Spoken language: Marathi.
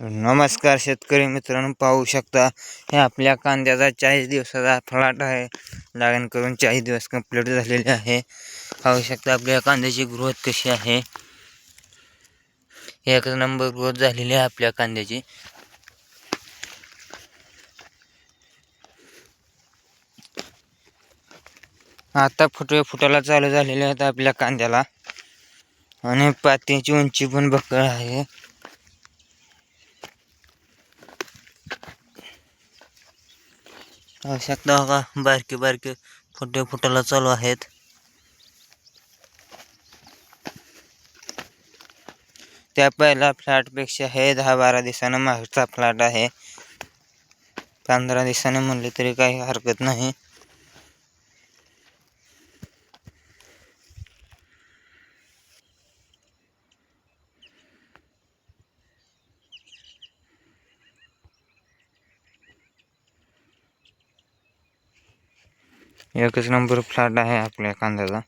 नमस्कार शेतकरी मित्रांनो पाहू शकता हे आपल्या कांद्याचा चाळीस दिवसाचा फ्लॅट आहे. लागण करून चाळीस दिवस कंप्लीट झालेले आहे. पाहू शकता आपल्या कांद्याची ग्रोथ कशी आहे. एक नंबर ग्रोथ झालेली आहे आपल्या कांद्याची. आता फुटवे फुटायला चालू झालेले आहेत आपल्या कांद्याला. आणि पातीची उंची पण बकळ आहे. पाहू शकता का बारके बारके फुटे फुटायला चालू आहेत. त्या पहिल्या फ्लॅटपेक्षा हे दहा बारा दिवसानं मागचा फ्लॅट आहे. पंधरा दिवसाने म्हणले तरी काही हरकत नाही. एकच नंबर फ्लॅट आहे आपल्या कांद्याचा